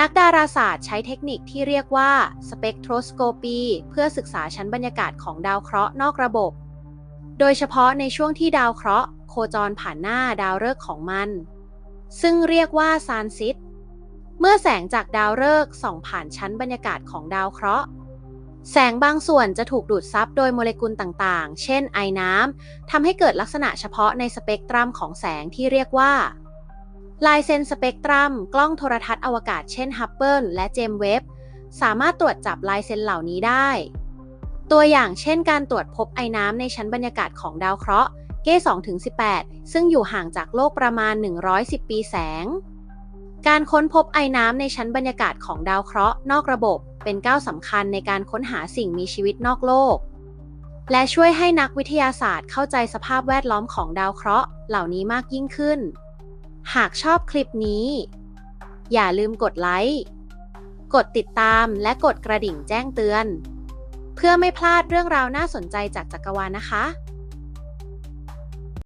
นักดาราศาสตร์ใช้เทคนิคที่เรียกว่าสเปกโทรสโคปีเพื่อศึกษาชั้นบรรยากาศของดาวเคราะห์นอกระบบ โดยเฉพาะในช่วงที่ดาวเคราะห์โคจรผ่านหน้าดาวฤกษ์ของมัน ซึ่งเรียกว่าซานซิตเมื่อแสงจากดาวฤกษ์ส่องผ่านชั้นบรรยากาศของดาวเคราะห์ แสงบางส่วนจะถูกดูดซับโดยโมเลกุลต่างๆ เช่นไอน้ำทำให้เกิดลักษณะเฉพาะในสเปกตรัมของแสงที่เรียกว่า ลายเซ็นสเปกตรัม กล้องโทรทัศน์อวกาศเช่นฮับเบิลและเจมเว็บ สามารถตรวจจับลายเซ็นเหล่านี้ได้ ตัวอย่างเช่นการตรวจพบไอน้ำในชั้นบรรยากาศของดาวเคราะห์เก้2-18 ซึ่งอยู่ห่างจากโลกประมาณ 110 ปีแสง การค้นพบไอน้ำในชั้นบรรยากาศของดาวเคราะห์นอกระบบ เป็นก้าวสำคัญในการค้นหาสิ่งมีชีวิตนอกโลก และช่วยให้นักวิทยาศาสตร์เข้าใจสภาพแวดล้อมของดาวเคราะห์เหล่านี้มากยิ่งขึ้น หากชอบคลิปนี้ อย่าลืมกดไลค์ กดติดตามและกดกระดิ่งแจ้งเตือน เพื่อไม่พลาดเรื่องราวน่าสนใจจากจักรวาลนะคะ